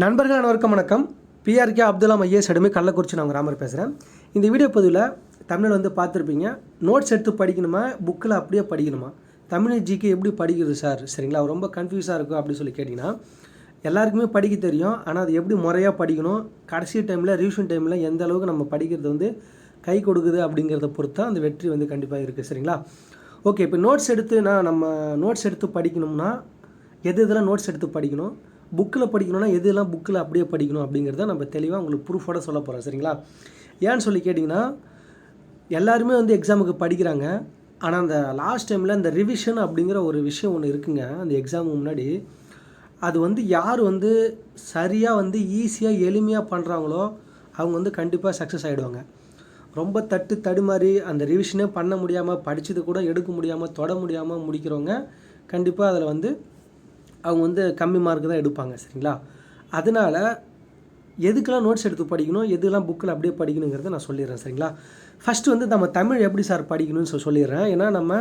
நண்பர்கள் அனைவருக்கும் வணக்கம். பிஆர்கே அப்துல்லாம் ஐஏஎஸ் அடிமை கள்ளக்குறிச்சி நான் கிராமர் பேசுகிறேன் இந்த வீடியோ பதிவில் தமிழில் வந்து பார்த்துருப்பீங்க. நோட்ஸ் எடுத்து படிக்கணுமா? புக்கில் அப்படியே படிக்கணுமா? தமிழ் ஜிகே எப்படி படிக்கிறது சார் சரிங்களா? ரொம்ப கன்ஃபியூஸாக இருக்கும் அப்படின்னு சொல்லி கேட்டிங்கன்னா எல்லாருக்குமே படிக்க தெரியும். ஆனால் அது எப்படி முறையாக படிக்கணும்? கடைசி டைமில் ரிவிஷன் டைமில் எந்த அளவுக்கு நம்ம படிக்கிறது வந்து கை கொடுக்குது அப்படிங்கிறத பொறுத்தா அந்த வெற்றி வந்து கண்டிப்பாக இருக்குது சரிங்களா? ஓகே இப்போ நோட்ஸ் எடுத்து நான் நம்ம நோட்ஸ் எடுத்து படிக்கணும்னா எது இதெல்லாம் நோட்ஸ் எடுத்து படிக்கணும்? புக்கில் படிக்கணும்னா எதெல்லாம் புக்கில் அப்படியே படிக்கணும் அப்படிங்கிறத நம்ம தெளிவாக உங்களுக்கு ப்ரூஃபோட சொல்ல போகிறோம் சரிங்களா? ஏன்னு சொல்லி கேட்டிங்கன்னா எல்லாருமே வந்து எக்ஸாமுக்கு படிக்கிறாங்க. ஆனால் அந்த லாஸ்ட் டைமில் இந்த ரிவிஷன் அப்படிங்கிற ஒரு விஷயம் ஒன்று இருக்குங்க. அந்த எக்ஸாமுக்கு முன்னாடி அது வந்து யார் வந்து சரியாக வந்து ஈஸியாக எளிமையாக பண்ணுறாங்களோ அவங்க வந்து கண்டிப்பாக சக்ஸஸ் ஆகிடுவாங்க ரொம்ப தட்டு தடுமாறி அந்த ரிவிஷனே பண்ண முடியாமல் படித்தது கூட எடுக்க முடியாமல் தொட முடியாமல் முடிக்கிறவங்க கண்டிப்பாக அதில் வந்து அவங்க வந்து கம்மி மார்க்கு தான் எடுப்பாங்க சரிங்களா? அதனால் எதுக்கெல்லாம் நோட்ஸ் எடுத்து படிக்கணும் எதுக்கெல்லாம் புக்கில் அப்படியே படிக்கணுங்கிறத நான் சொல்லிடுறேன் சரிங்களா? ஃபஸ்ட்டு வந்து நம்ம தமிழ் எப்படி சார் படிக்கணும்னு சொல்லி சொல்லிடுறேன். ஏன்னா நம்ம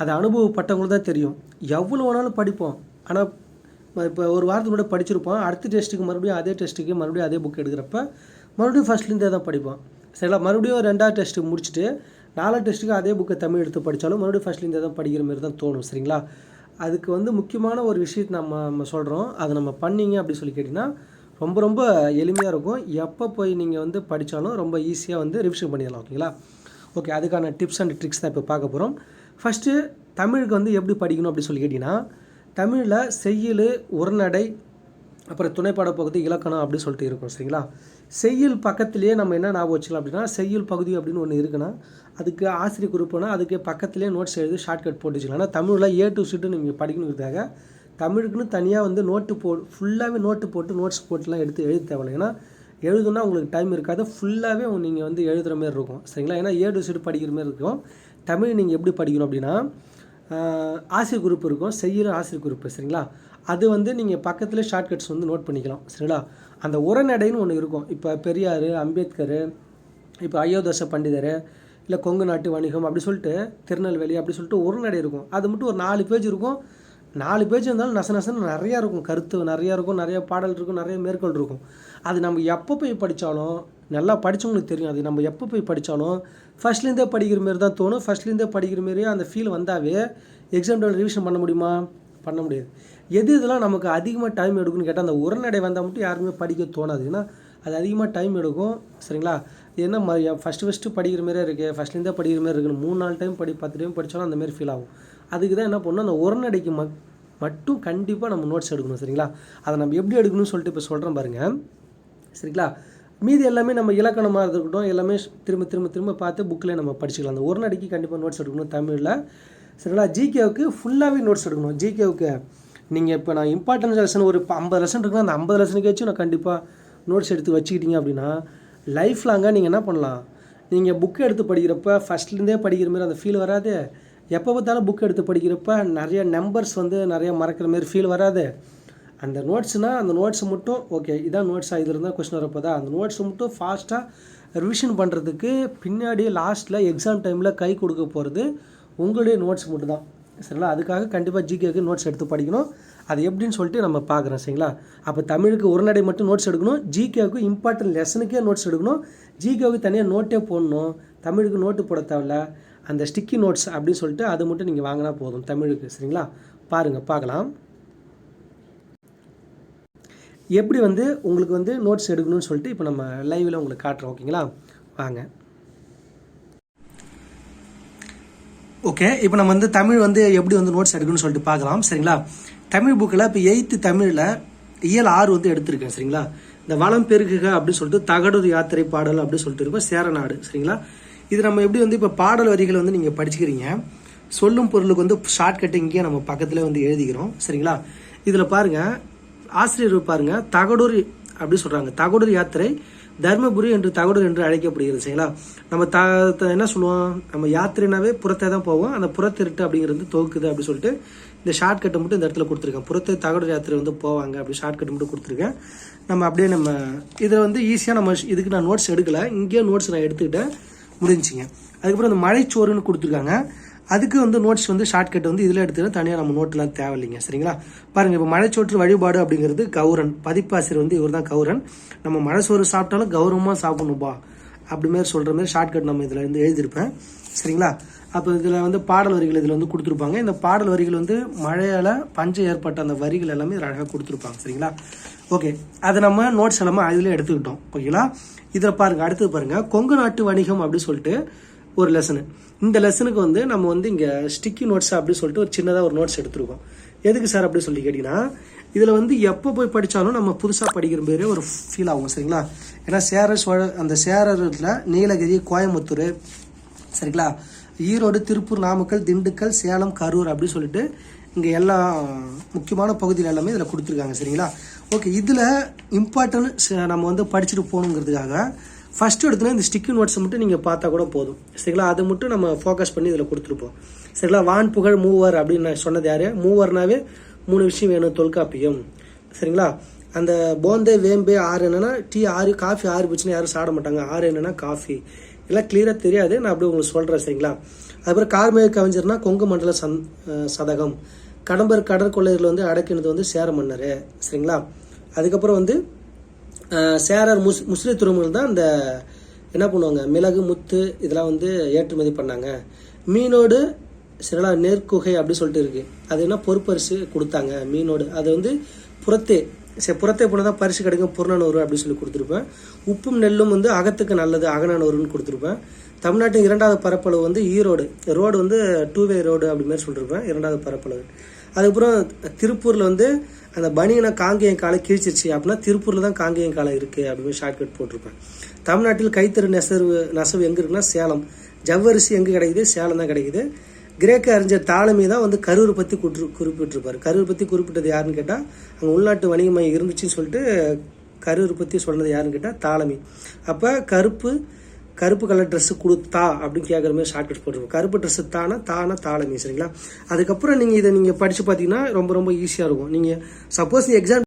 அதை அனுபவப்பட்டவங்களுக்கு தான் தெரியும். எவ்வளோ வேணாலும் படிப்போம். ஆனால் இப்போ ஒரு வாரத்துக்கு முன்னாடி படிச்சிருப்போம். அடுத்த டெஸ்ட்டுக்கு மறுபடியும் அதே டெஸ்ட்டுக்கு மறுபடியும் அதே புக் எடுக்கிறப்ப மறுபடியும் ஃபஸ்ட்லேருந்தே தான் படிப்போம். சரிங்களா? மறுபடியும் ரெண்டாவது டெஸ்ட்டு முடிச்சுட்டு நாலாவது டெஸ்ட்டுக்கு அதே புக்கை தமிழ் எடுத்து படித்தாலும் மறுபடியும் ஃபஸ்ட்லேருந்தே தான் படிக்கிற மாதிரி தான் தோணும் சரிங்களா? அதுக்கு வந்து முக்கியமான ஒரு விஷயத்தை நம்ம நம்ம சொல்கிறோம் அதை நம்ம பண்ணிங்க அப்படி சொல்லி கேட்டிங்கன்னா ரொம்ப ரொம்ப எளிமையாக இருக்கும். எப்போ போய் நீங்கள் வந்து படித்தாலும் ரொம்ப ஈஸியாக வந்து ரிவிஷன் பண்ணிடலாம் ஓகேங்களா? ஓகே அதுக்கான டிப்ஸ் அண்ட் ட்ரிக்ஸ் தான் இப்போ பார்க்க போகிறோம் ஃபஸ்ட்டு தமிழுக்கு வந்து எப்படி படிக்கணும் அப்படின்னு சொல்லி கேட்டிங்கன்னா தமிழில் செய்யுள் உரநடை அப்புறம் துணைப்பாட பகுதி இலக்கணம் அப்படின்னு சொல்லிட்டு இருக்கும் சரிங்களா? செய்யுள் பக்கத்துலேயே நம்ம என்ன ஞாபகம் வச்சுக்கலாம் அப்படின்னா செய்யுள் பகுதி அப்படின்னு ஒன்று இருக்குன்னா அதுக்கு ஆசிரியர் குறிப்புனா அதுக்கு பக்கத்துலேயே நோட்ஸ் எழுதி ஷார்ட்கட் போட்டு வச்சுக்கலாம். ஆனால் தமிழில் ஏ டு சிட்டு நீங்கள் படிக்கணுங்கிறதுக்காக தமிழுக்குன்னு தனியாக வந்து நோட்டு போ ஃபுல்லாகவே நோட்டு போட்டு நோட்ஸ் போட்டுலாம் எடுத்து எழுத தேவையில்லை. ஏன்னா எழுதுனா உங்களுக்கு டைம் இருக்காது. ஃபுல்லாகவே நீங்கள் வந்து எழுதுகிற மாதிரி இருக்கும் சரிங்களா? ஏன்னா ஏ டு சிட்டு படிக்கிற மாதிரி இருக்கும். தமிழ் நீங்கள் எப்படி படிக்கணும் அப்படின்னா ஆசிரியர் குறிப்பு இருக்கும் செய்யுள் ஆசிரியர் குறிப்பு சரிங்களா? அது வந்து நீங்கள் பக்கத்தில் ஷார்ட்கட்ஸ் வந்து நோட் பண்ணிக்கலாம் சரிங்களா? அந்த உரநடைன்னு ஒன்று இருக்கும். இப்போ பெரியார் அம்பேத்கர் இப்போ அயோதச பண்டிதர் இல்லை கொங்கு நாட்டு வணிகம் அப்படி சொல்லிட்டு திருநெல்வேலி அப்படி சொல்லிட்டு உரைநடை இருக்கும். அது மட்டும் ஒரு நாலு பேஜ் இருக்கும். நாலு பேஜ் இருந்தாலும் நச நசன்னு நிறையா இருக்கும். கருத்து நிறையா இருக்கும். நிறைய பாடல் இருக்கும். நிறைய மேற்கோள் இருக்கும். அது நம்ம எப்போ போய் படித்தாலும் நல்லா படித்தவங்களுக்கு தெரியும். அது நம்ம எப்போ போய் படித்தாலும் ஃபஸ்ட்லேருந்தே படிக்கிற மாரி தான் தோணும் ஃபஸ்ட்லேருந்தே படிக்கிற மாரியே அந்த ஃபீல் வந்தாவே எக்ஸாம் டைமில் ரிவிஷன் பண்ண முடியுமா? பண்ண முடியாது. எது இதெல்லாம் நமக்கு அதிகமாக டைம் எடுக்கும்னு கேட்டால் அந்த உரநடை வந்தால் மட்டும் யாருமே படிக்க தோணாது. ஏன்னா அது அதிகமாக டைம் எடுக்கும். சரிங்களா? என்ன மாதிரி ஃபஸ்ட்டு ஃபஸ்ட்டு படிக்கிற மாதிரியே இருக்குது ஃபஸ்ட்லேருந்தே படிக்கிற மாதிரி இருக்குன்னு மூணு நாலு டைம் படி பத்து டைம் படித்தாலும் அந்தமாரி ஃபீல் ஆகும். அதுக்கு தான் என்ன பண்ணணும்? அந்த உரநடைக்கு ம மட்டும் கண்டிப்பாக நம்ம நோட்ஸ் எடுக்கணும். சரிங்களா? அதை நம்ம எப்படி எடுக்கணும்னு சொல்லிட்டு இப்போ சொல்கிறேன் பாருங்கள் சரிங்களா? மீதி எல்லாமே நம்ம இலக்கணமாக இருக்கட்டும் எல்லாமே திரும்ப திரும்ப திரும்ப பார்த்து புக்கில் நம்ம படிச்சுக்கலாம். அந்த ஒரு நடிக்கு கண்டிப்பாக நோட்ஸ் எடுக்கணும். தமிழில் சரிங்களா? ஜிகேவுக்கு ஃபுல்லாகவே நோட்ஸ் எடுக்கணும். ஜிகேவுக்கு நீங்கள் இப்போ நான் இம்பார்ட்டன்ஸ் லெசன் ஒரு ஐம்பது லெசன் இருக்குன்னா அந்த ஐம்பது லெசனுக்காச்சும் நான் கண்டிப்பாக நோட்ஸ் எடுத்து வச்சுக்கிட்டீங்க அப்படின்னா லைஃப் லாங்காக நீங்கள் என்ன பண்ணலாம்? நீங்கள் புக் எடுத்து படிக்கிறப்ப ஃபஸ்ட்லேருந்தே படிக்கிற மாதிரி அந்த ஃபீல் வராது. எப்போ பார்த்தாலும் புக் எடுத்து படிக்கிறப்ப நிறைய நம்பர்ஸ் வந்து நிறைய மறக்கிற மாதிரி ஃபீல் வராது. அந்த நோட்ஸ்னால் அந்த நோட்ஸ் மட்டும் ஓகே இதான் நோட்ஸாக இது இருந்தால் கொஸ்டின் வரப்போதா அந்த நோட்ஸ் மட்டும் ஃபாஸ்ட்டாக ரிவிஷன் பண்ணுறதுக்கு பின்னாடி லாஸ்ட்டில் எக்ஸாம் டைமில் கை கொடுக்க போகிறது உங்களுடைய நோட்ஸ் மட்டும் தான் சரிங்களா? அதுக்காக கண்டிப்பாக ஜிகேக்கு நோட்ஸ் எடுத்து படிக்கணும். அது எப்படின்னு சொல்லிட்டு நம்ம பார்க்குறோம் சரிங்களா? அப்போ தமிழுக்கு ஒரு நடை மட்டும் நோட்ஸ் எடுக்கணும். ஜிகேவுக்கு இம்பார்ட்டன்ட் லெசனுக்கே நோட்ஸ் எடுக்கணும். ஜிகேவுக்கு தனியாக நோட்டே போடணும். தமிழுக்கு நோட்டு போட தேவையில்ல. அந்த ஸ்டிக்கி நோட்ஸ் அப்படின்னு சொல்லிட்டு அது மட்டும் நீங்கள் வாங்கினா போதும் தமிழுக்கு சரிங்களா? பாருங்கள் பார்க்கலாம். எப்படி வந்து உங்களுக்கு வந்து நோட்ஸ் எடுக்கணும்னு சொல்லிட்டு இப்போ நம்ம லைவில் உங்களுக்கு காட்டுறோம் ஓகேங்களா? வாங்க. ஓகே இப்போ நம்ம வந்து தமிழ் வந்து எப்படி வந்து நோட்ஸ் எடுக்கணும்னு சொல்லிட்டு பார்க்கலாம். சரிங்களா? தமிழ் புக்கில் இப்போ எயித்து தமிழில் இயல் ஆறு வந்து எடுத்திருக்கேன் சரிங்களா? இந்த வளம் பெருகுக அப்படின்னு சொல்லிட்டு தகடூர் யாத்திரை பாடல் அப்படின்னு சொல்லிட்டு இருக்கோம் சேரநாடு சரிங்களா? இது நம்ம எப்படி வந்து இப்போ பாடல் வரிகளை வந்து நீங்கள் படிச்சுக்கிறீங்க சொல்லும் பொருளுக்கு வந்து ஷார்ட்கட் இங்கேயே நம்ம பக்கத்தில் வந்து எழுதிக்கிறோம் சரிங்களா? இதில் பாருங்க ஆசிரியர் பாருங்கள் தகடூர் அப்படி சொல்கிறாங்க தகடூர் யாத்திரை தர்மபுரி என்று தகடூர் என்று அழைக்கப்படுகிறது சரிங்களா? நம்ம த என்ன சொல்லுவோம்? நம்ம யாத்திரைனாவே புறத்தை தான் போவோம். அந்த புறத்திருட்டு அப்படிங்கிறது தொகுக்குது அப்படின்னு சொல்லிட்டு இந்த ஷார்ட்கட்டை மட்டும் இந்த இடத்துல கொடுத்துருக்கேன். புறத்தை தகடூர் யாத்திரை வந்து போவாங்க அப்படி ஷார்ட்கட் மட்டும் கொடுத்துருக்கேன். நம்ம அப்படியே நம்ம இதை வந்து ஈஸியாக நம்ம இதுக்கு நான் நோட்ஸ் எடுக்கல. இங்கேயே நோட்ஸ் நான் எடுத்துக்கிட்டேன். முடிஞ்சுங்க அதுக்கப்புறம் அந்த மலைச்சோறுன்னு கொடுத்துருக்காங்க. அதுக்கு வந்து நோட்ஸ் வந்து ஷார்ட்கட் வந்து இதில் எடுத்துக்கலாம் தனியாக நம்ம நோட்லாம் தேவையில்லைங்க. சரிங்களா? பாருங்கள் இப்போ மழைச்சோற்று வழிபாடு அப்படிங்கிறது கௌரன் பதிப்பாசிரியர் வந்து இவர் தான் கௌரன். நம்ம மழை சோறு சாப்பிட்டாலும் கௌரவமாக சாப்பிடணும்பா. அப்படி மாதிரி சொல்கிற மாதிரி ஷார்ட்கட் நம்ம இதில் வந்து எழுதியிருப்பேன். சரிங்களா? அப்போ இதில் வந்து பாடல் வரிகள் இதில் வந்து கொடுத்துருப்பாங்க. இந்த பாடல் வரிகள் வந்து மழையால் பஞ்சம் ஏற்பட்ட அந்த வரிகள் எல்லாமே அழகாக கொடுத்துருப்பாங்க. சரிங்களா? ஓகே அதை நம்ம நோட்ஸ் எல்லாமே அதில் எடுத்துக்கிட்டோம். ஓகேங்களா இதில் பாருங்கள் அடுத்தது பாருங்க. கொங்கு நாட்டு வணிகம் அப்படின்னு சொல்லிட்டு ஒரு லெசனு இந்த லெசனுக்கு வந்து நம்ம வந்து இங்கே ஸ்டிக்கி நோட்ஸ் அப்படின்னு சொல்லிட்டு ஒரு சின்னதாக ஒரு நோட்ஸ் எடுத்துருக்கோம். எதுக்கு சார் அப்படி சொல்லி கேட்டிங்கன்னா இதில் வந்து எப்போ போய் படித்தாலும் நம்ம புதுசாக படிக்கிற பேரே ஒரு ஃபீல் ஆகும் சரிங்களா? ஏன்னா சேர சோழ அந்த சேரத்தில் நீலகிரி கோயம்புத்தூர் சரிங்களா? ஈரோடு திருப்பூர் நாமக்கல் திண்டுக்கல் சேலம் கரூர் அப்படின்னு சொல்லிட்டு இங்கே எல்லா முக்கியமான பகுதியில் எல்லாமே இதில் கொடுத்துருக்காங்க சரிங்களா? ஓகே இதில் இம்பார்ட்டன்ட் நம்ம வந்து படிச்சுட்டு போகணுங்கிறதுக்காக ஃபஸ்ட்டு எடுத்துல இந்த ஸ்டிக்கி நோட்ஸை மட்டும் நீங்கள் பார்த்தா கூட போதும். சரிங்களா? அதை மட்டும் நம்ம ஃபோக்கஸ் பண்ணி இதில் கொடுத்துருப்போம். சரிங்களா? வான் புகழ் மூவர் அப்படின்னு நான் சொன்னது யாரு? மூவர்னாவே மூணு விஷயம் வேணும் தொல்காப்பியம். சரிங்களா? அந்த போந்தே வேம்பே ஆறு என்னென்னா டீ ஆறு காஃபி ஆறு போச்சுன்னா யாரும் சாட மாட்டாங்க. ஆறு என்னென்னா காஃபி. எல்லாம் கிளியராக தெரியாது. நான் அப்படி உங்களுக்கு சொல்கிறேன் சரிங்களா? அதுக்கப்புறம் கார்மேக கவிஞர்னா கொங்கு மண்டல சந் சதகம். கடம்பர் கடற்கொள்ளையர்கள் வந்து அடக்கினது வந்து சேர மன்னர் சரிங்களா? அதுக்கப்புறம் வந்து சேரர் முஸ் முஸ்லிம் துறைமுகங்கள் தான் அந்த என்ன பண்ணுவாங்க மிளகு முத்து இதெல்லாம் வந்து ஏற்றுமதி பண்ணாங்க. மீனோடு சரிங்களா நேர்குகை அப்படின்னு சொல்லிட்டு இருக்கு. அது என்ன பொறுப்பரிசு கொடுத்தாங்க மீனோடு. அது வந்து புறத்தே சரி புறத்தே போனால் தான் பரிசு கிடைக்கும் புறநானூறு அப்படின்னு சொல்லி கொடுத்துருப்பேன். உப்பும் நெல்லும் வந்து அகத்துக்கு நல்லது அகநானூறுன்னு கொடுத்துருப்பேன். தமிழ்நாட்டின் இரண்டாவது பரப்பளவு வந்து ஈரோடு. ரோடு வந்து டூ வே ரோடு அப்படி மாதிரி சொல்லியிருப்பேன் இரண்டாவது பரப்பளவு. அதுக்கப்புறம் திருப்பூரில் வந்து அந்த பனியனை காங்கேயம் காலை கிழிச்சிருச்சு அப்படின்னா திருப்பூரில் தான் காங்கேயம் காலை இருக்குது அப்படின்னு ஷார்ட்கட் போட்டிருப்பேன் தமிழ்நாட்டில் கைத்தறி நெசவு நெசவு எங்கே இருக்குன்னா சேலம். ஜவ்வரிசி எங்கே கிடைக்குது? சேலம் தான் கிடைக்குது. கிரேக்க அறிஞர் தாலமி தான் வந்து கரூர் பற்றி குற்று குறிப்பிட்டிருப்பார். கரூர் பற்றி குறிப்பிட்டது யாருன்னு கேட்டால் அங்கே உள்நாட்டு வணிக மையம் இருந்துச்சுன்னு சொல்லிட்டு கரூர் பற்றி சொன்னது யாருன்னு கேட்டால் தாளமி. அப்போ கருப்பு கருப்பு கலர் ட்ரெஸ்ஸு கொடுத்தா அப்படின்னு கேட்குற மாதிரி ஷார்ட்கட் போட்டுருக்கோம் கருப்பு ட்ரெஸ்ஸு தானா தானா தாளமி சரிங்களா? அதுக்கப்புறம் நீங்கள் இதை நீங்கள் படித்து பார்த்தீங்கன்னா ரொம்ப ரொம்ப ஈஸியாக இருக்கும். நீங்கள் சப்போஸ் எக்ஸாம்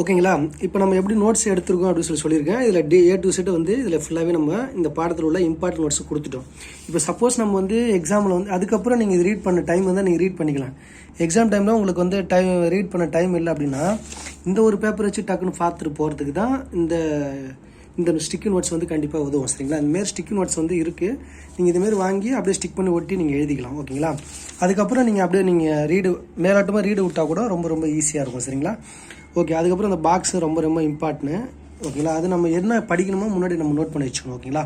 ஓகேங்களா? இப்போ நம்ம எப்படி நோட்ஸ் எடுத்துருக்கோம் அப்படின்னு சொல்லி சொல்லியிருக்கேன். இதில் டே ஏ டு செட்டு வந்து இதில் ஃபுல்லாகவே நம்ம இந்த பாடத்தில் உள்ள இம்பார்ட்டன்ட் நோட்ஸ் கொடுத்துட்டோம். இப்போ சப்போஸ் நம்ம வந்து எக்ஸாமில் வந்து அதுக்கப்புறம் நீங்கள் இது ரீட் பண்ண டைம் வந்து நீங்கள் ரீட் பண்ணிக்கலாம். எக்ஸாம் டைமில் உங்களுக்கு வந்து டைம் ரீட் பண்ண டைம் இல்லை அப்படின்னா இந்த ஒரு பேப்பர் வச்சு டக்குன்னு பார்த்துட்டு போகிறதுக்கு தான் இந்த இந்த ஸ்டிக்கு நோட்ஸ் வந்து கண்டிப்பாக உதவும் சரிங்களா? இந்தமாரி ஸ்டிக்கு நோட்ஸ் வந்து இருக்குது நீங்கள் இதுமாரி வாங்கி அப்படியே ஸ்டிக் பண்ணி ஒட்டி நீங்கள் எழுதிக்கலாம் ஓகேங்களா? அதுக்கப்புறம் நீங்கள் அப்படியே நீங்கள் ரீடு மேலாட்டமாக ரீடு விட்டால் கூட ரொம்ப ரொம்ப ஈஸியாக இருக்கும் சரிங்களா? ஓகே அதுக்கப்புறம் அந்த பாக்ஸ் ரொம்ப ரொம்ப இம்பார்ட்டன்ட் ஓகேங்களா? அது நம்ம என்ன படிக்கணுமோ முன்னாடி நம்ம நோட் பண்ணி வச்சுக்கணும் ஓகேங்களா?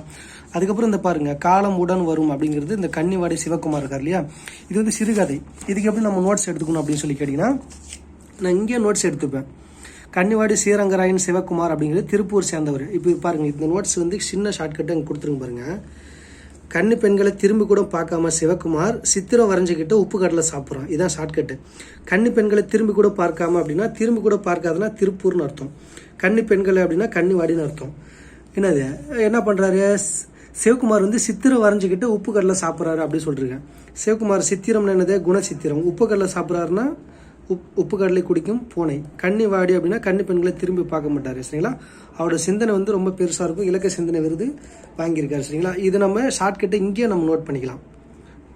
அதுக்கப்புறம் இந்த பாருங்க காலம் உடன் வரும் அப்படிங்கிறது இந்த கன்னிவாடி சிவகுமார் இருக்கார் இல்லையா? இது வந்து சிறுகதை. இதுக்கு எப்படி நம்ம நோட்ஸ் எடுத்துக்கணும் அப்படின்னு சொல்லி கேட்டிங்கன்னா நான் இங்கேயே நோட்ஸ் எடுத்துப்பேன். கன்னிவாடி ஸ்ரீரங்கராயன் சிவகுமார் அப்படிங்கிறது திருப்பூர் சேர்ந்தவர். இப்போ பாருங்க இந்த நோட்ஸ் வந்து சின்ன ஷார்ட்கட்டு அங்கே கொடுத்துருங்க பாருங்க. கன்னி பெண்களை திரும்பி கூட பார்க்காம சிவகுமார் சித்திரம் வரைஞ்சிக்கிட்டு உப்பு கடலை சாப்பிட்றான். இதுதான் ஷார்ட்கட்டு கன்னி பெண்களை திரும்பி கூட பார்க்காம அப்படின்னா திரும்பி கூட பார்க்காதுன்னா திருப்பூர்னு அர்த்தம். கன்னி பெண்களை அப்படின்னா கன்னிவாடின்னு அர்த்தம். என்னது? என்ன பண்ணுறாரு சிவகுமார் வந்து சித்திரம் வரைஞ்சிக்கிட்டு உப்பு கடலை சாப்பிட்றாரு அப்படின்னு சொல்லிருக்கேன் சிவகுமார் சித்திரம்னு என்னது? குணசித்திரம் உப்பு கடலை சாப்பிட்றாருன்னா உப் உப்பு கடலை குடிக்கும் பூனை. கன்னி வாடி அப்படின்னா கன்னி பெண்களை திரும்பி பார்க்க மாட்டார் சரிங்களா? அவரோட சிந்தனை வந்து ரொம்ப பெருசாக இருக்கும். இலக்க சிந்தனை விருது வாங்கியிருக்காரு சரிங்களா? இது நம்ம ஷார்ட்கட்டை இங்கேயே நம்ம நோட் பண்ணிக்கலாம்.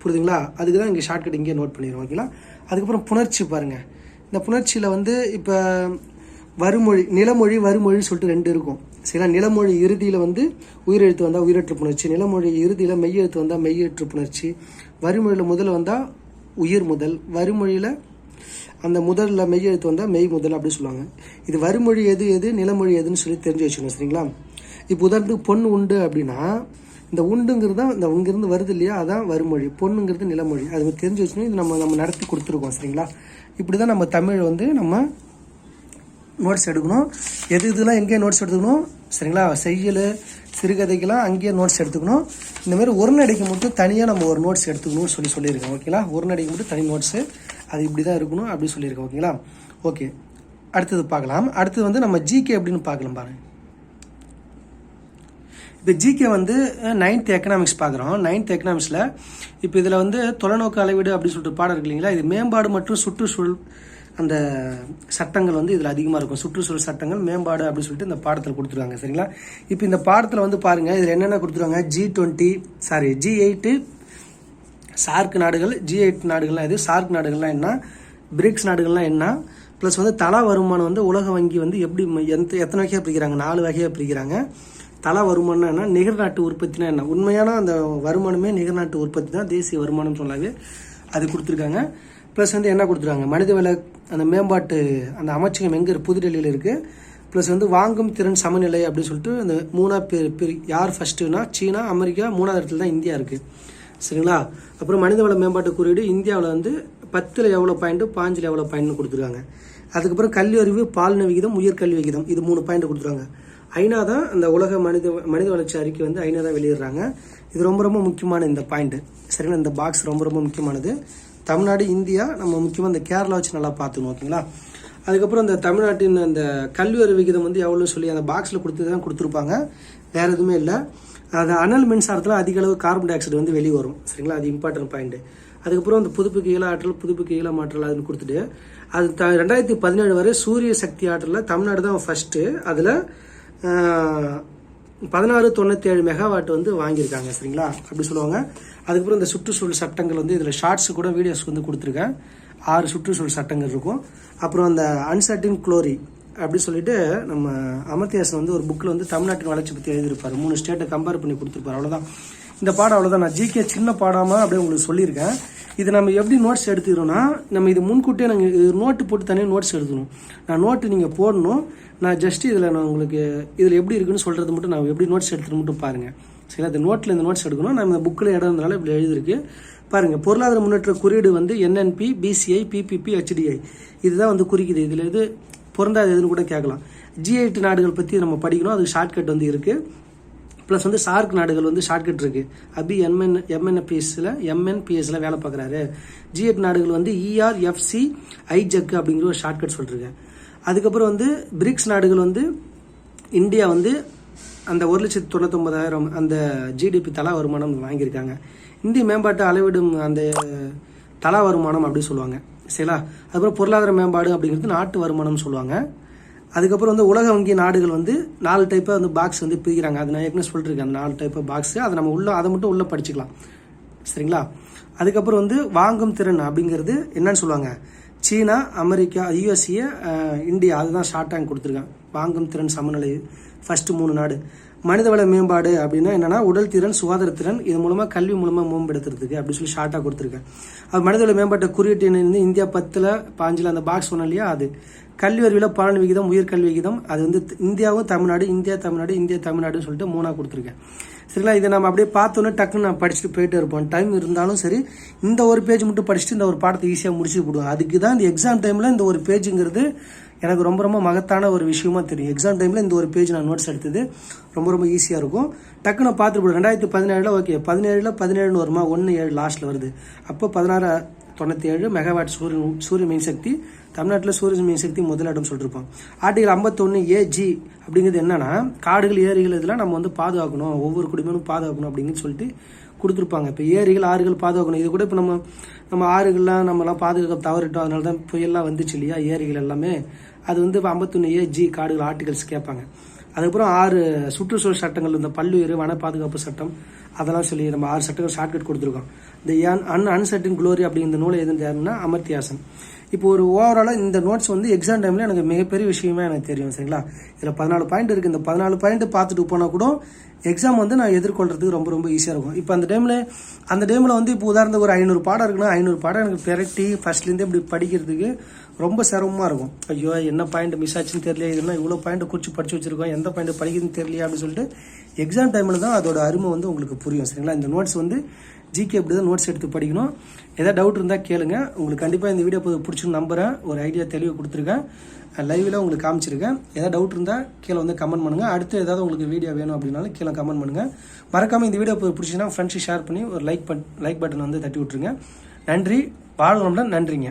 புரியுதுங்களா? அதுக்கு தான் இங்கே ஷார்ட்கட் இங்கே நோட் பண்ணிடுவோம் ஓகேங்களா? அதுக்கப்புறம் புணர்ச்சி பாருங்கள் இந்த புணர்ச்சியில் வந்து இப்போ வறுமொழி நிலமொழி வறுமொழின்னு சொல்லிட்டு ரெண்டு இருக்கும் சரிங்களா? நிலமொழி இறுதியில் வந்து உயிரெழுத்து வந்தால் உயிரற்று புணர்ச்சி நிலமொழி இறுதியில் மெய்யெழுத்து வந்தால் மெய்யெழுத்து புணர்ச்சி வறுமொழியில் முதல்ல வந்தால் உயிர் முதல் வறுமொழியில் அந்த முதல்ல மெய்யெழுத்து வந்தால் மெய் முதல் அப்படி சொல்லுவாங்க. இது வறுமொழி எது எது நிலமொழி எதுன்னு சொல்லி தெரிஞ்சு வச்சுக்கணும் சரிங்களா? இப்போ உதாரணத்துக்கு பொண்ணு உண்டு அப்படின்னா இந்த உண்டுங்கிறது தான் இந்த இங்கேருந்து வருது இல்லையா அதான் வருமொழி பொண்ணுங்கிறது நிலமொழி. அது தெரிஞ்சு வச்சுன்னா இது நம்ம நம்ம நடத்தி கொடுத்துருக்கோம் சரிங்களா? இப்படி தான் நம்ம தமிழ் வந்து நம்ம நோட்ஸ் எடுக்கணும். எது இதெல்லாம் எங்கேயே நோட்ஸ் எடுத்துக்கணும் சரிங்களா? செய்யல் சிறுகதைக்கெல்லாம் அங்கேயே நோட்ஸ் எடுத்துக்கணும். இந்த மாதிரி ஒரு நடைக்கு மட்டும் தனியாக நம்ம ஒரு நோட்ஸ் எடுத்துக்கணும்னு சொல்லி சொல்லியிருக்கோம் ஓகேங்களா? ஒரு நடைக்கு மட்டும் தனி நோட்ஸு அது இப்படி தான் இருக்கணும் அப்படி சொல்லியிருக்கோம் ஓகேங்களா? ஓகே. அடுத்தது பார்க்கலாம். அடுத்தது வந்து நம்ம ஜிகே அப்படின்னு பார்க்கலாம் பாருங்க. இப்போ ஜிகே வந்து நைன்த் எக்கனாமிக்ஸ் பார்க்குறோம். நைன்த் எக்கனாமிக்ஸில் இப்போ இதில் வந்து தொலைநோக்கு அளவீடு அப்படின்னு சொல்லிட்டு பாடம் இருக்கு இல்லைங்களா? இது மேம்பாடு மற்றும் சுற்றுச்சூழல் அந்த சட்டங்கள் வந்து இதில் அதிகமாக இருக்கும். சுற்றுச்சூழல் சட்டங்கள் மேம்பாடு அப்படின்னு சொல்லிட்டு இந்த பாடத்தில் கொடுத்துருவாங்க சரிங்களா? இப்போ இந்த பாடத்தில் வந்து பாருங்கள் இதில் என்னென்ன கொடுத்துருவாங்க G twenty sorry G eight SAARC நாடுகள் ஜி எயிட் நாடுகள்லாம் எது? சார்க் நாடுகள்லாம் என்ன? பிரிக்ஸ் நாடுகள்லாம் என்ன? ப்ளஸ் வந்து தலா வருமானம் வந்து உலக வங்கி வந்து எப்படி எந்த எத்தனை வகையாக பிரிக்கிறாங்க? நாலு வகையாக பிரிக்கிறாங்க. தலா வருமானம் என்ன? நிகர்நாட்டு உற்பத்தினா என்ன? உண்மையான அந்த வருமானமே நிகர்நாட்டு உற்பத்தி தான் தேசிய வருமானம் சொல்லாவே அது கொடுத்துருக்காங்க. ப்ளஸ் வந்து என்ன கொடுத்துருக்காங்க? மனிதவள அந்த மேம்பாட்டு அந்த அமைச்சகம் எங்கே புதுடெல்லியில் இருக்குது ப்ளஸ் வந்து வாங்கும் திறன் சமநிலை அப்படின்னு சொல்லிட்டு அந்த மூணா பேர் யார் ஃபஸ்ட்டுனா சீனா அமெரிக்கா மூணாவது இடத்துல தான் இந்தியா இருக்குது சரிங்களா? அப்புறம் மனிதவள மேம்பாட்டு குறியீடு இந்தியாவில் வந்து பத்தில் எவ்வளோ பாயிண்ட்டு பாஞ்சில் எவ்வளோ பாயிண்ட்னு கொடுத்துருக்காங்க. அதுக்கப்புறம் கல்வி அறிவு பாலின விகிதம் உயர்கல்வி விகிதம் இது மூணு பாயிண்ட் கொடுத்துருக்காங்க. ஐநா தான் அந்த உலக மனித மனித வளர்ச்சி அறிக்கை வந்து ஐநா தான் வெளியிடுறாங்க. இது ரொம்ப ரொம்ப முக்கியமான இந்த பாயிண்ட்டு சரிங்களா? இந்த பாக்ஸ் ரொம்ப ரொம்ப முக்கியமானது. தமிழ்நாடு இந்தியா நம்ம முக்கியமாக இந்த கேரளா வச்சு நல்லா பார்த்துக்கணும் ஓகேங்களா? அதுக்கப்புறம் இந்த தமிழ்நாட்டின் அந்த கல்வி அறிவு விகிதம் வந்து எவ்வளோ சொல்லி அந்த பாக்ஸில் கொடுத்து தான் கொடுத்துருப்பாங்க. வேறு எதுவுமே இல்லை. அது அனல் மின்சாரத்தில் அதிக அளவு கார்பன் டை ஆக்சைடு வந்து வெளியே வரும். சரிங்களா? அது இம்பார்ட்டன்ட் பாயிண்ட் அதுக்கப்புறம் அந்த புதுப்புக்கு இயல ஆற்றல் புதுப்புக்கு இயல ஆற்றல் அதுன்னு கொடுத்துட்டு அது த ரெண்டாயிரத்தி பதினேழு வரை சூரிய சக்தி ஆற்றலில் தமிழ்நாடு தான் ஃபர்ஸ்ட்டு அதில் பதினாறு தொண்ணூற்றி ஏழு மெகாவாட் வந்து வாங்கியிருக்காங்க. சரிங்களா? அப்படி சொல்லுவாங்க. அதுக்கப்புறம் இந்த சுற்றுச்சூழல் சட்டங்கள் வந்து இதில் ஷார்ட்ஸ் கூட வீடியோஸ் வந்து கொடுத்துருக்கேன். ஆறு சுற்றுச்சூழல் சட்டங்கள் இருக்கும். அப்புறம் அந்த அன்சர்டின் குளோரி அப்படி சொல்லிட்டு நம்ம அமர்த்தியாசன் வந்து ஒரு புக்கில் வந்து தமிழ்நாட்டின் வளர்ச்சி பற்றி எழுதியிருப்பார். மூணு ஸ்டேட்டை கம்பேர் பண்ணி கொடுத்துருப்பார். அவ்வளோதான் இந்த பாடம் அவ்வளோதான் நான் ஜிகே சின்ன பாடாமல் அப்படியே உங்களுக்கு சொல்லியிருக்கேன். இது நம்ம எப்படி நோட்ஸ் எடுத்துக்கிறோம்னா நம்ம இது முன்கூட்டியே நாங்கள் நோட்டு போட்டு தனியாக நோட்ஸ் எடுத்துக்கணும் நான் நோட்டு நீங்கள் போடணும். நான் ஜஸ்ட் இதில் நான் உங்களுக்கு இதில் எப்படி இருக்குன்னு சொல்கிறது மட்டும் நான் எப்படி நோட்ஸ் எடுத்துட்டு மட்டும் பாருங்கள் சரி அந்த நோட்டில் இந்த நோட்ஸ் எடுக்கணும். நம்ம புக்கில் இடம் இருந்தாலும் இப்படி எழுதிருக்கு பாருங்கள் பொருளாதார முன்னேற்ற குறியீடு வந்து என்என்பி பிசிஐ பிபிபி ஹெச்டிஐ இதுதான் வந்து குறிக்குது. இதில் இது பொருந்தாது எதுன்னு கூட கேட்கலாம். ஜி எயிட் நாடுகள் பற்றி நம்ம படிக்கணும். அதுக்கு ஷார்ட்கட் வந்து இருக்குது ப்ளஸ் வந்து சார்க் நாடுகள் வந்து ஷார்ட்கட் இருக்குது அபி எம்என் எம்என்பிஎஸ்ல எம்என்பிஎஸ்சில் வேலை பார்க்குறாரு. ஜி எட் நாடுகள் வந்து இஆர்எஃப்சி ஐஜெக் அப்படிங்கிற ஒரு ஷார்ட்கட் சொல்லிருக்கேன் அதுக்கப்புறம் வந்து பிரிக்ஸ் நாடுகள் வந்து இந்தியா வந்து அந்த ஒரு லட்சத்தி தொண்ணூத்தொம்பதாயிரம் அந்த ஜிடிபி தலா வருமானம் வாங்கியிருக்காங்க. இந்திய மேம்பாட்டு அளவிடும் அந்த தலா வருமானம் அப்படின்னு சொல்லுவாங்க. சரிங்களா? அதுக்கப்புறம் பொருளாதார மேம்பாடு அப்படிங்கிறது நாட்டு வருமானம்னு சொல்லுவாங்க. அதுக்கப்புறம் வந்து உலக வங்கி நாடுகள் வந்து நாலு டைப்பாக வந்து பாக்ஸ் வந்து பிரிக்கிறாங்க. அது நான் ஏற்கனவே சொல்லிருக்கேன் அந்த நாலு டைப் பாக்ஸ் அதை நம்ம உள்ள அதை மட்டும் உள்ள படிச்சுக்கலாம். சரிங்களா? அதுக்கப்புறம் வந்து வாங்கும் திறன் அப்படிங்கிறது என்னன்னு சொல்லுவாங்க? சீனா அமெரிக்கா யூஎஸ்ஏ இந்தியா அதுதான் ஷார்ட் டேங்க் கொடுத்துருக்காங்க. வாங்கும் திறன் சமநிலை ஃபஸ்ட்டு மூணு நாடு. மனிதவள மேம்பாடு அப்படின்னா என்னன்னா உடல் திறன் சுகாதார திறன் இது மூலமா கல்வி மூலமா மேம்படுத்துறதுக்கு அப்படி சொல்லி ஷார்ட்டா கொடுத்துருக்கேன். அது மனிதவள மேம்பாட்டை குறியீட்டு எண் வந்து இந்தியா பத்துல பாஞ்சில் அந்த பாக்ஸ் சொன்னோம் இல்லையா அது. கல்வி அறிவியல பலன் விகிதம் உயர்கல்வி விகிதம் அது வந்து இந்தியாவும் தமிழ்நாடு இந்தியா தமிழ்நாடு இந்தியா தமிழ்நாடுன்னு சொல்லிட்டு மூணா கொடுத்துருக்கேன். சரிங்களா இதை நம்ம அப்படியே பார்த்தோன்னே டக்குன்னு நான் படிச்சுட்டு போயிட்டு இருப்போம் டைம் இருந்தாலும் சரி இந்த ஒரு பேஜ் மட்டும் படிச்சுட்டு இந்த ஒரு பாடத்தை ஈஸியாக முடிச்சு விடுவோம் அதுக்கு தான் இந்த எக்ஸாம் டைமில் இந்த ஒரு பேஜுங்கிறது எனக்கு ரொம்ப ரொம்ப மகத்தான ஒரு விஷயமா தெரியும். எக்ஸாம் டைமில் இந்த ஒரு பேஜ் நான் நோட்ஸ் எடுத்தது ரொம்ப ரொம்ப ஈஸியாக இருக்கும். டக்குன்னு நான் பார்த்துட்டு ரெண்டாயிரத்தி பதினேழில் ஓகே பதினேழில் பதினேழுன்னு வருமா? ஒன்று ஏழு லாஸ்ட்டில் வருது. அப்போ பதினாறு தொண்ணூற்றி ஏழு மெகாவாட் சூரியன் சூரிய மின்சக்தி தமிழ்நாட்டில் சூரிய மின்சக்தி முதலிடம் சொல்லிருப்போம் ஆர்டிகல் ஐம்பத்தொன்று ஏஜி அப்படிங்கிறது என்னன்னா காடுகள் ஏரிகள் இதெல்லாம் நம்ம வந்து பாதுகாக்கணும். ஒவ்வொரு குடும்பமும் பாதுகாக்கணும் அப்படின்னு சொல்லிட்டு கொடுத்துருப்பாங்க. இப்போ ஏரிகள் ஆறுகள் பாதுகாக்கணும். இது கூட இப்போ நம்ம நம்ம ஆறுகள்லாம் நம்மலாம் பாதுகாக்க தவறிட்டோம். அதனால தான் புயல்லாம் வந்துச்சு இல்லையா? ஏரிகள் எல்லாமே. அது வந்து ஐம்பத்தொன்று ஏஜி காடுகள் ஆர்டிகல்ஸ் கேட்பாங்க. அதுக்கப்புறம் ஆறு சுற்றுச்சூழல் சட்டங்கள் இந்த பல்லுயிர் வன பாதுகாப்பு சட்டம் அதெல்லாம் சொல்லி நம்ம ஆறு சட்டங்கள் ஷார்ட்கட் கொடுத்துருக்கோம். இந்த அன் அன்சர்டின் குளோரி அப்படிங்கிற நூலை எதுன்னு யாருன்னா அமர்த்தியாசன். இப்போ ஒரு ஓவராலாக இந்த நோட்ஸ் வந்து எக்ஸாம் டைமில் எனக்கு மிகப்பெரிய விஷயமே எனக்கு தெரியும் சரிங்களா? இதில் பதினாலு பாயிண்ட் இருக்குது இந்த பதினாலு பாயிண்ட் பார்த்துட்டு போனால் கூட எக்ஸாம் வந்து நான் எதிர்கொள்றதுக்கு ரொம்ப ரொம்ப ஈஸியாக இருக்கும். இப்போ அந்த டைமில் அந்த டைமில் வந்து இப்போ உதாரணத்துக்கு ஒரு ஐநூறு பாடம் இருக்குன்னா ஐநூறு பாடம் எனக்கு பெரட்டி ஃபர்ஸ்ட்லேருந்து இப்படி படிக்கிறதுக்கு ரொம்ப சிரமமாக இருக்கும். ஐயோ என்ன பாயிண்ட் மிஸ் ஆச்சுன்னு தெரியல இதெல்லாம் இவ்வளோ பாயிண்ட் குறித்து படிச்சு வச்சிருக்கோம் எந்த பாயிண்ட் படிக்கிறதுன்னு தெரியலையா அப்படின்னு சொல்லிட்டு எக்ஸாம் டைமில் தான் அதோட அருமை வந்து உங்களுக்கு புரியும் சரிங்களா? இந்த நோட்ஸ் வந்து ஜிகே அப்படி தான் நோட்ஸ் எடுத்து படிக்கணும். ஏதாவது டவுட் இருந்தால் கேளுங்க. உங்களுக்கு கண்டிப்பாக இந்த வீடியோ பிடிச்சுன்னு நம்புறேன். ஒரு ஐடியா தெளிவு கொடுத்துருக்கேன். லைவில் உங்களுக்கு காமிச்சிருக்கேன். ஏதாவது டவுட் இருந்தால் கீழே வந்து கமெண்ட் பண்ணுங்கள் அடுத்து ஏதாவது உங்களுக்கு வீடியோ வேணும் அப்படின்னாலும் கீழே கமெண்ட் பண்ணுங்கள் மறக்காமல் இந்த வீடியோ பிடிச்சிங்கன்னா ஃப்ரெண்ட்ஸுக்கு ஷேர் பண்ணி ஒரு லைக் பட் லைக் பட்டன் வந்து தட்டி விட்ருங்க நன்றி. வாழ்வளமுடன் நன்றிங்க.